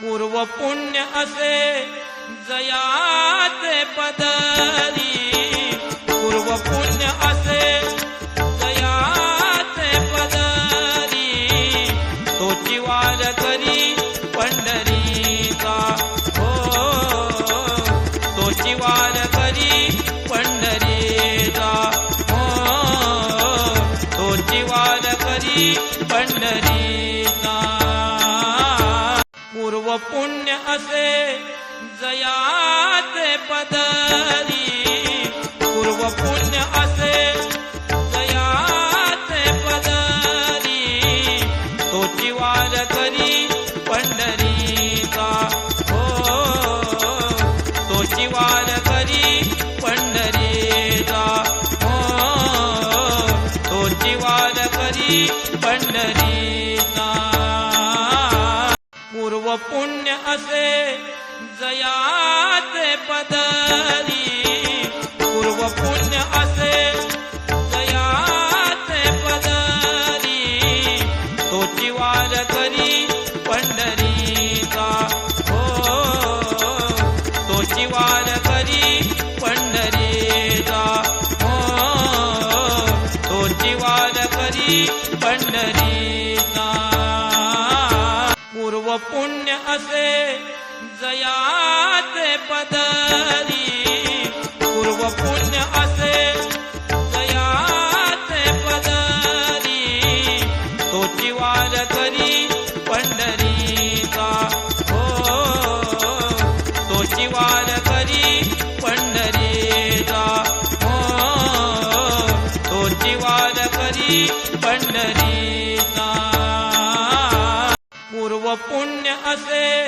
पूर्व पुण्य असे जयाचे पदरी. पूर्व पुण्य असे जयाचे पदरी. तो चिवार करी पंढरीचा हो. तो चिवार करी पंढरीचा हो. तो चिवार करी पंढरीचा. पूर्व पुण्य असे जयाचे पदरी. पूर्व पुण्य असे जयाचे पदरी. तोची वार करी पंढरीचा. हो तोची वार करी पंढरीचा. हो तोची वार करी पंढरी पूर्व पुण्य असे जयाचे पदरी. पूर्व पुण्य असे जयाचे पदरी. तोची वार करी पंढरीचा. हो तोची वार करी पंढरीचा. हो तोची वार करी पंढरी पुण्य असे जयाचे पदरी. पूर्व पुण्य असे जयाचे पदरी. तो चिवार करी पंढरीचा. हो तो चिवार करी पंढरीचा. हो तो चिवार करी पंढरीचा. पूर्व पुण्य असे